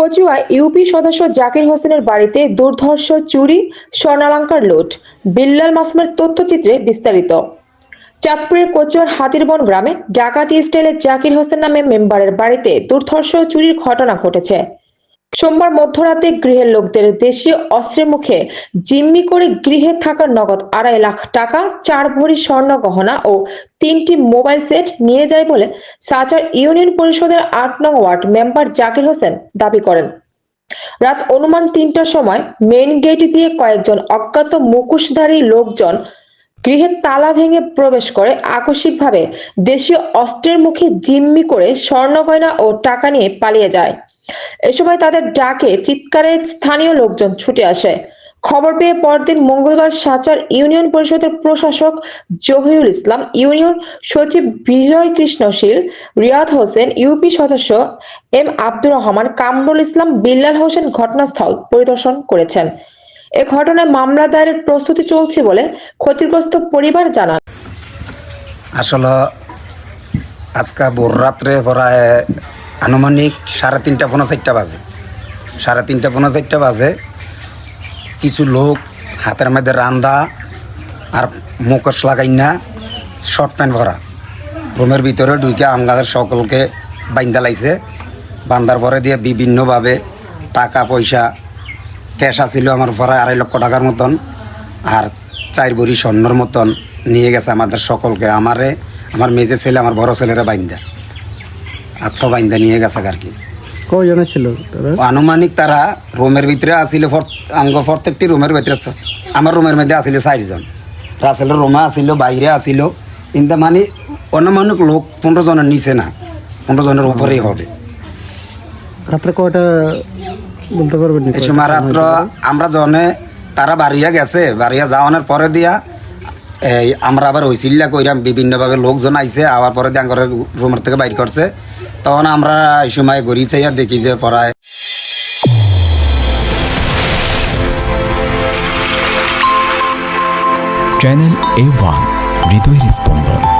কচুয়ায় UP সদস্য জাকির হোসেনের বাড়িতে দুর্ধর্ষ চুরি, স্বর্ণালঙ্কার লুট। বিল্লাল মাসুমের তথ্যচিত্রে বিস্তারিত। চাঁদপুরের কচুয়ার হাতিরবন গ্রামে ডাকাতি স্টাইলে জাকির হোসেন নামে মেম্বারের বাড়িতে দুর্ধর্ষ চুরির ঘটনা ঘটেছে। সোমবার মধ্যরাতে গৃহের লোকদের দেশীয় অস্ত্রের মুখে জিম্মি করে গৃহে থাকা নগদ আড়াই লাখ টাকা, চার ভরি স্বর্ণ গহনা ও তিনটি মোবাইল সেট নিয়ে যায় বলে সাচার ইউনিয়ন পরিষদের আট নং ওয়ার্ড মেম্বার জাকির হোসেন দাবি করেন। রাত অনুমান তিনটার সময় মেইন গেট দিয়ে কয়েকজন অজ্ঞাত মুখোশধারী লোকজন গৃহে তালা ভেঙে প্রবেশ করে। আকস্মিকভাবে দেশীয় অস্ত্রের মুখে জিম্মি করে স্বর্ণ গয়না ও টাকা নিয়ে পালিয়ে যায়। এ সময় তাদের ডাকে চিৎকারে স্থানীয় লোকজন ছুটে আসে। খবর পেয়ে পরদিন মঙ্গলবার সাচার ইউনিয়ন পরিষদের প্রশাসক জহিরুল ইসলাম, ইউনিয়ন সচিব বিজয় কৃষ্ণশীল রিয়াদ হোসেন, ইউপি সদস্য এম আব্দুর রহমান, কামরুল ইসলাম, বিল্লাল হোসেন ঘটনাস্থল পরিদর্শন করেছেন। এ ঘটনায় মামলা দায়েরের প্রস্তুতি চলছে বলে ক্ষতিগ্রস্ত পরিবার জানান। আসলে আজকে ভোর রাত্রে প্রায় আনুমানিক সাড়ে তিনটা পনেরো চারটা বাজে। সাড়ে তিনটা পনেরো চারটা বাজে। কিছু লোক হাতের মধ্যে রান্দা আর মুখোশ লাগাই না শর্ট প্যান্ট ভরা রুমের ভিতরে ঢুকে আমগাদের সকলকে বাইন্দা লাইছে। বান্দার পরে দিয়ে বিভিন্নভাবে টাকা, পয়সা, ক্যাশ আছিল আমার পরে আড়াই লক্ষ টাকার মতন। আর চার ভরি স্বর্ণর মতন নিয়ে গেছে আমাদের সকলকে। আমারে, আমার মেজে ছেলে, আমার বড় ছেলেরা বাইন্দা। আত্ম বাইন্দা নিয়ে গেছে আর কি কয়জনে ছিল তারা? আনুমানিক তারা রুমের ভিতরে আসিল আঙ্গ প্রত্যেকটি রুমের ভিতরে আমার রুমের মধ্যে আসিল চারজন। রাসেলের রুমে আসিল বাইরে আসিল। কিন্তু মানে অনুমানিক লোক পনেরো জনের নিচে না পনেরো জনের উপরেই হবে। রাত্রে কয়টা বলতে পারবেন এই সময় রাত্র আমরা জনে তারা বাড়িয়া গেছে বাড়িয়া যাওয়ানোর পরে দিয়া এই, আমরা আবার হইসিল্লা কইরাম বিভিন্নভাবে লোকজন আইছে, আবার পরে দিয়ে আঙ্গরের রুমের থেকে বাইর করছে। তখন আমরা এই সময় গড়ি চাইয়া দেখি যে পড়ায়। চ্যানেল এ ওয়ান হৃদয় স্পন্দন।